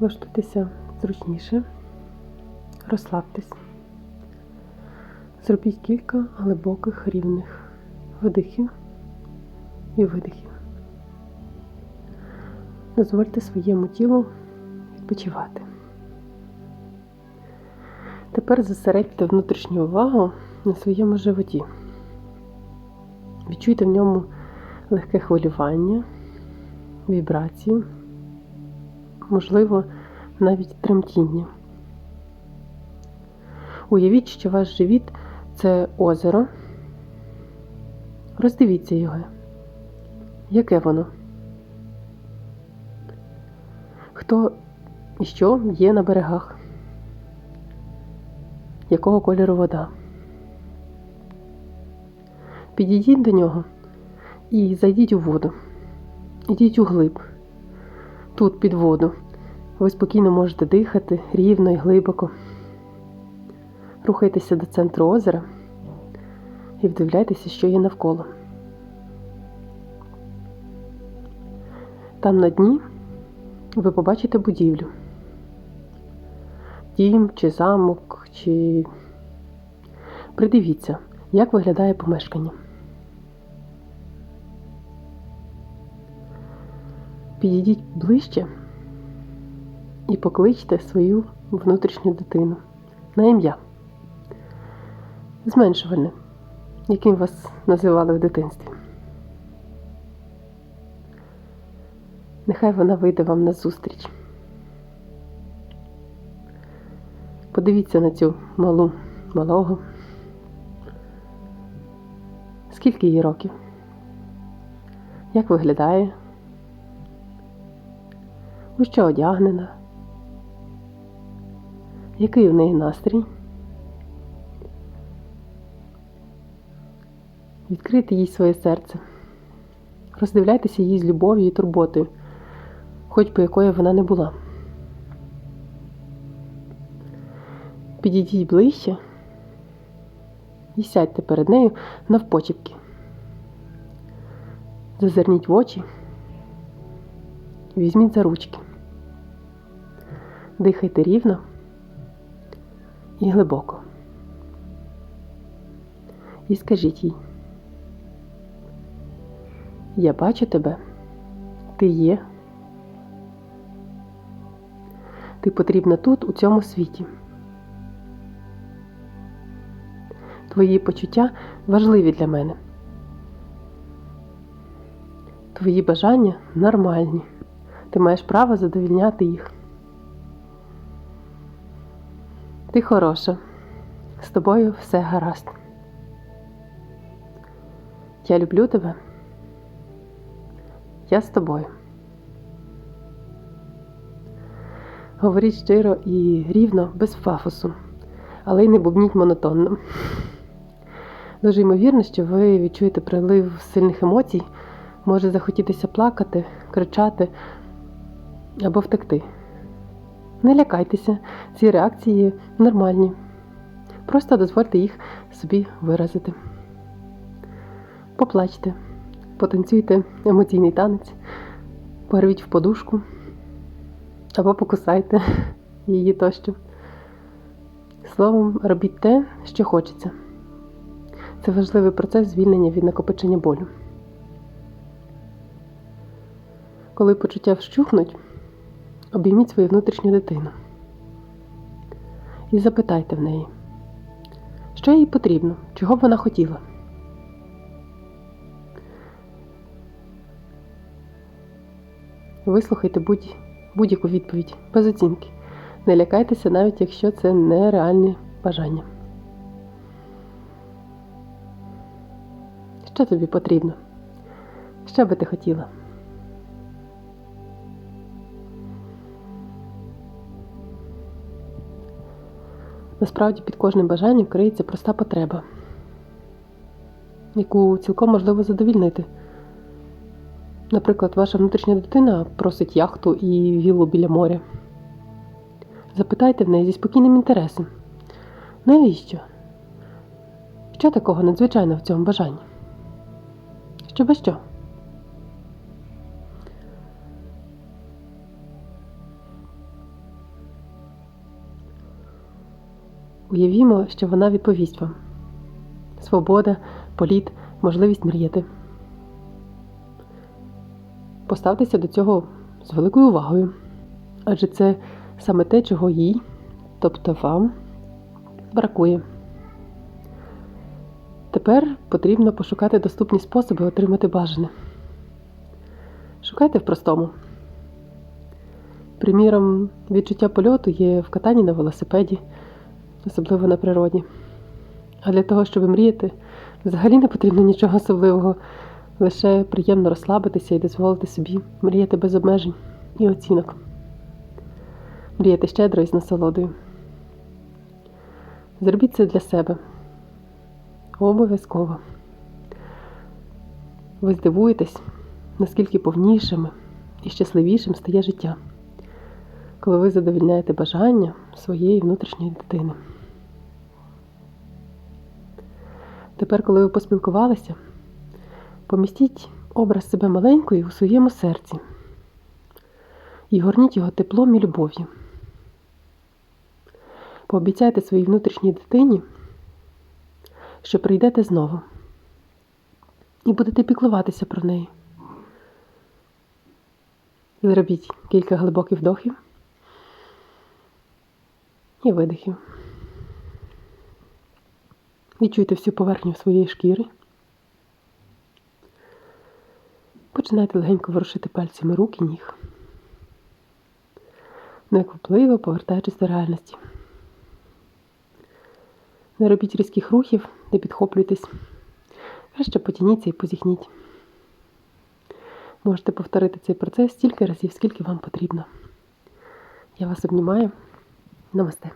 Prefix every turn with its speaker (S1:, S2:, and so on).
S1: влаштуйтеся зручніше, розслабтесь. Зробіть кілька глибоких рівних вдихів і видихів. Дозвольте своєму тілу відпочивати. Тепер зосередьте внутрішню увагу на своєму животі. Відчуйте в ньому легке хвилювання, вібрацію, можливо, навіть тремтіння. Уявіть, що ваш живіт це озеро. Роздивіться його. Яке воно? Хто і що є на берегах? Якого кольору вода? Підійдіть до нього і зайдіть у воду. Ідіть у глиб. Тут під воду. Ви спокійно можете дихати рівно і глибоко. Рухайтеся до центру озера і вдивляйтеся, що є навколо. Там на дні ви побачите будівлю. Дім чи замок, чи придивіться, як виглядає помешкання. Підійдіть ближче і покличте свою внутрішню дитину на ім'я. Зменшувальне, яким вас називали в дитинстві. Нехай вона вийде вам назустріч. Подивіться на цю малу малого. Скільки їй років? Як виглядає? У що одягнена? Який у неї настрій? Відкрийте їй своє серце. Роздивляйтеся її з любов'ю і турботою, хоч би якою вона не була. Підійдіть ближче і сядьте перед нею навпочіпки. Зазирніть в очі, візьміть за ручки. Дихайте рівно і глибоко. І скажіть їй. Я бачу тебе, ти є. Ти потрібна тут, у цьому світі. Твої почуття важливі для мене. Твої бажання нормальні. Ти маєш право задовільняти їх. Ти хороша. З тобою все гаразд. Я люблю тебе. Я з тобою. Говоріть щиро і рівно, без пафосу, але й не бубніть монотонно. Дуже ймовірно, що ви відчуєте прилив сильних емоцій, може захотітися плакати, кричати або втекти. Не лякайтеся, ці реакції нормальні. Просто дозвольте їх собі виразити. Поплачте потанцюйте емоційний танець, порвіть в подушку або покусайте її тощо. Словом, робіть те, що хочеться. Це важливий процес звільнення від накопичення болю. Коли почуття вщухнуть, обійміть свою внутрішню дитину і запитайте в неї, що їй потрібно, чого б вона хотіла. Вислухайте будь, будь-яку відповідь без оцінки. Не лякайтеся, навіть якщо це нереальні бажання. Що тобі потрібно? Що би ти хотіла? Насправді під кожним бажанням криється проста потреба, яку цілком можливо задовільнити. Наприклад, ваша внутрішня дитина просить яхту і віллу біля моря. Запитайте в неї зі спокійним інтересом. Навіщо? Що такого надзвичайного в цьому бажанні? Що без що? Уявімо, що вона відповість вам: свобода, політ, можливість мріяти. Поставтеся до цього з великою увагою, адже це саме те, чого їй, тобто вам, бракує. Тепер потрібно пошукати доступні способи отримати бажане. Шукайте в простому. Приміром, відчуття польоту є в катанні на велосипеді, особливо на природі. А для того, щоб мріяти, взагалі не потрібно нічого особливого, лише приємно розслабитися і дозволити собі мріяти без обмежень і оцінок. Мріяти щедро і з насолодою. Зробіть це для себе. Обов'язково. Ви здивуєтесь, наскільки повнішими і щасливішим стає життя, коли ви задовільняєте бажання своєї внутрішньої дитини. Тепер, коли ви поспілкувалися, помістіть образ себе маленької у своєму серці і горніть його теплом і любов'ю. Пообіцяйте своїй внутрішній дитині, що прийдете знову і будете піклуватися про неї. Зробіть кілька глибоких вдохів і видихів. Відчуйте всю поверхню своєї шкіри. Починайте легенько ворушити пальцями рук і ніг. Неквапливо повертаючись до реальності. Не робіть різких рухів, не підхоплюйтесь. Краще потяніться і позіхніть. Можете повторити цей процес стільки разів, скільки вам потрібно. Я вас обнімаю. Намасте.